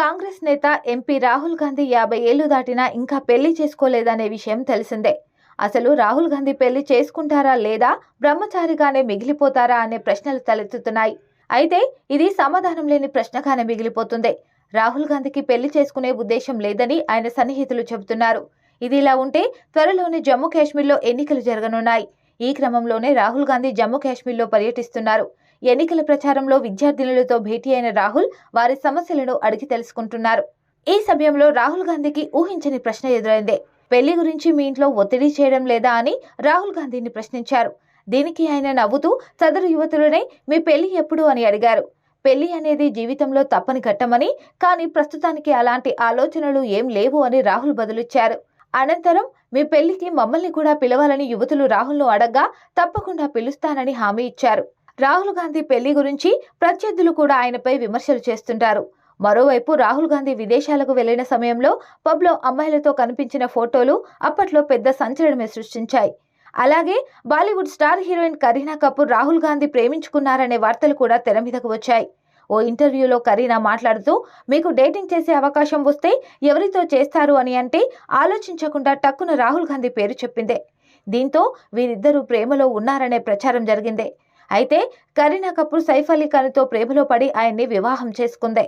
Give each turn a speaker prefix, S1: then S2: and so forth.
S1: కాంగ్రెస్ నేత ఎంపీ రాహుల్ గాంధీ యాభై ఏళ్ళు దాటినా ఇంకా పెళ్ళి చేసుకోలేదనే విషయం తెలిసిందే. అసలు రాహుల్ గాంధీ పెళ్ళి చేసుకుంటారా లేదా? బ్రహ్మచారిగానే మిగిలిపోతారా అనే ప్రశ్నలు తలెత్తుతున్నాయి. అయితే ఇది సమాధానం లేని ప్రశ్నగానే మిగిలిపోతుంది. రాహుల్ గాంధీకి పెళ్ళి చేసుకునే ఉద్దేశం లేదని ఆయన సన్నిహితులు చెబుతున్నారు. ఇది ఇలా ఉంటే త్వరలోనే జమ్మూ కాశ్మీర్లో ఎన్నికలు జరగనున్నాయి. ఈ క్రమంలోనే రాహుల్ గాంధీ జమ్మూ కాశ్మీర్లో పర్యటిస్తున్నారు. ఎన్నికల ప్రచారంలో విద్యార్థినులతో భేటీ అయిన రాహుల్ వారి సమస్యలను అడిగి తెలుసుకుంటున్నారు. ఈ సమయంలో రాహుల్ గాంధీకి ఊహించని ప్రశ్న ఎదురైంది. పెళ్ళి గురించి మీ ఇంట్లో ఒత్తిడి చేయడం లేదా అని రాహుల్ గాంధీని ప్రశ్నించారు. దీనికి ఆయన నవ్వుతూ సదరు యువతులనే మీ పెళ్ళి ఎప్పుడు? అని అడిగారు. పెళ్ళి అనేది జీవితంలో తప్పని ఘట్టమని కానీ ప్రస్తుతానికి అలాంటి ఆలోచనలు ఏం లేవు అని రాహుల్ బదులిచ్చారు. అనంతరం మీ పెళ్ళికి మమ్మల్ని కూడా పిలవాలని యువతులు రాహుల్ను అడగ్గా తప్పకుండా పిలుస్తానని హామీ ఇచ్చారు. రాహుల్ గాంధీ పెళ్ళి గురించి ప్రత్యర్థులు కూడా ఆయనపై విమర్శలు చేస్తుంటారు. మరోవైపు రాహుల్ గాంధీ విదేశాలకు వెళ్ళిన సమయంలో పబ్లో అమ్మాయిలతో కనిపించిన ఫోటోలు అప్పట్లో పెద్ద సంచలనమే సృష్టించాయి. అలాగే Bollywood star heroine Kareena Kapoor Rahul Gandhi ప్రేమించుకున్నారనే వార్తలు కూడా తెర మీదకు వచ్చాయి. ఓ ఇంటర్వ్యూలో కరీనా మాట్లాడుతూ మీకు డేటింగ్ చేసే అవకాశం వస్తే ఎవరితో చేస్తారు అని అంటే ఆలోచించకుండా టక్కున రాహుల్ గాంధీ పేరు చెప్పిందే. దీంతో వీరిద్దరూ ప్రేమలో ఉన్నారనే ప్రచారం జరిగిందే. అయితే కరీనా కపూర్ సైఫ్ అలీ ఖాన్తో ప్రేమలో పడి ఆయన్ని వివాహం చేసుకుంది.